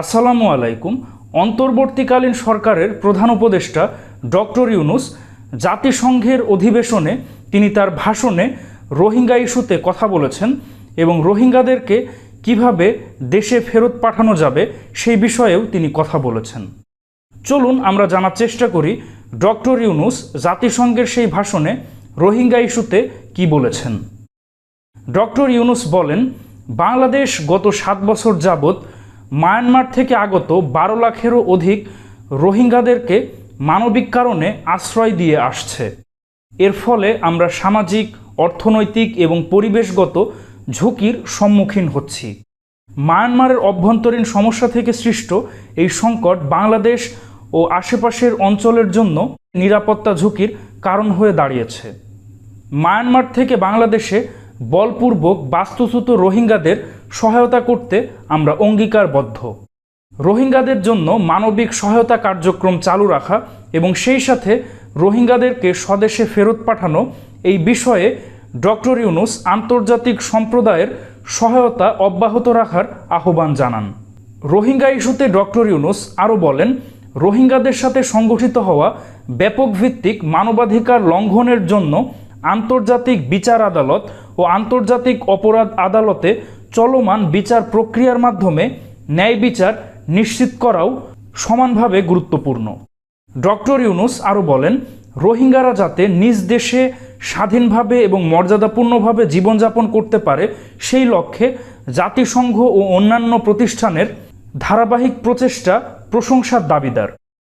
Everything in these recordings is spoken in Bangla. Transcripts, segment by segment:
আসসালামু আলাইকুম। অন্তর্বর্তীকালীন সরকারের প্রধান উপদেষ্টা ডক্টর ইউনুস জাতিসংঘের অধিবেশনে তিনি তার ভাষণে রোহিঙ্গা ইস্যুতে কথা বলেছেন এবং রোহিঙ্গাদেরকে কীভাবে দেশে ফেরত পাঠানো যাবে সেই বিষয়েও তিনি কথা বলেছেন। চলুন আমরা জানার চেষ্টা করি ডক্টর ইউনুস জাতিসংঘের সেই ভাষণে রোহিঙ্গা ইস্যুতে কি বলেছেন। ডক্টর ইউনুস বলেন, বাংলাদেশ গত সাত বছর যাবৎ মায়ানমার থেকে আগত বারো লাখেরও অধিক রোহিঙ্গাদেরকে মানবিক কারণে আশ্রয় দিয়ে আসছে। এর ফলে আমরা সামাজিক, অর্থনৈতিক এবং পরিবেশগত ঝুঁকির সম্মুখীন হচ্ছি। মায়ানমারের অভ্যন্তরীণ সমস্যা থেকে সৃষ্ট এই সংকট বাংলাদেশ ও আশেপাশের অঞ্চলের জন্য নিরাপত্তা ঝুঁকির কারণ হয়ে দাঁড়িয়েছে। মায়ানমার থেকে বাংলাদেশে বলপূর্বক বাস্তুচ্যুত রোহিঙ্গাদের সহায়তা করতে আমরা অঙ্গীকারবদ্ধ। রোহিঙ্গাদের জন্য মানবিক সহায়তা কার্যক্রম চালু রাখা এবং সেই সাথে রোহিঙ্গাদেরকে স্বদেশে ফেরত পাঠানো এই বিষয়ে ডক্টর ইউনুস আন্তর্জাতিক সম্প্রদায়ের সহায়তা অব্যাহত রাখার আহ্বান জানান। রোহিঙ্গা ইস্যুতে ডক্টর ইউনুস আরও বলেন, রোহিঙ্গাদের সাথে সংগঠিত হওয়া ব্যাপক ভিত্তিক মানবাধিকার লঙ্ঘনের জন্য আন্তর্জাতিক বিচার আদালত ও আন্তর্জাতিক অপরাধ আদালতে চলমান বিচার প্রক্রিয়ার মাধ্যমে ন্যায় বিচার নিশ্চিত করাও সমানভাবে গুরুত্বপূর্ণ। ডক্টর ইউনুস আরও বলেন, রোহিঙ্গারা যাতে নিজ দেশে স্বাধীনভাবে এবং মর্যাদাপূর্ণভাবে জীবনযাপন করতে পারে, সেই লক্ষ্যে জাতিসংঘ ও অন্যান্য প্রতিষ্ঠানের ধারাবাহিক প্রচেষ্টা প্রশংসার দাবিদার।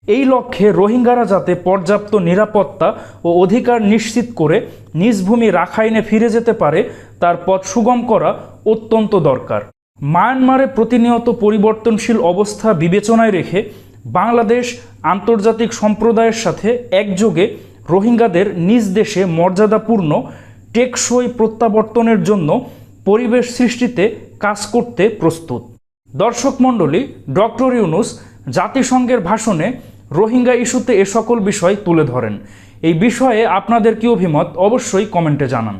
এই লক্ষ্যে রোহিঙ্গারা যাতে পর্যাপ্ত নিরাপত্তা ও অধিকার নিশ্চিত করে নিজ ভূমি রাখাইনে ফিরে যেতে পারে, তার পথ সুগম করা অত্যন্ত দরকার। মায়ানমারে প্রতিনিয়ত পরিবর্তনশীল অবস্থা বিবেচনায় রেখে বাংলাদেশ আন্তর্জাতিক সম্প্রদায়ের সাথে একযোগে রোহিঙ্গাদের নিজ দেশে মর্যাদাপূর্ণ, টেকসই প্রত্যাবর্তনের জন্য পরিবেশ সৃষ্টিতে কাজ করতে প্রস্তুত। দর্শক মণ্ডলী, ডক্টর ইউনুস জাতিসংঘের ভাষণে রোহিঙ্গা ইস্যুতে এ সকল বিষয় তুলে ধরেন। এই বিষয়ে আপনাদের কি অভিমত, অবশ্যই কমেন্টে জানান।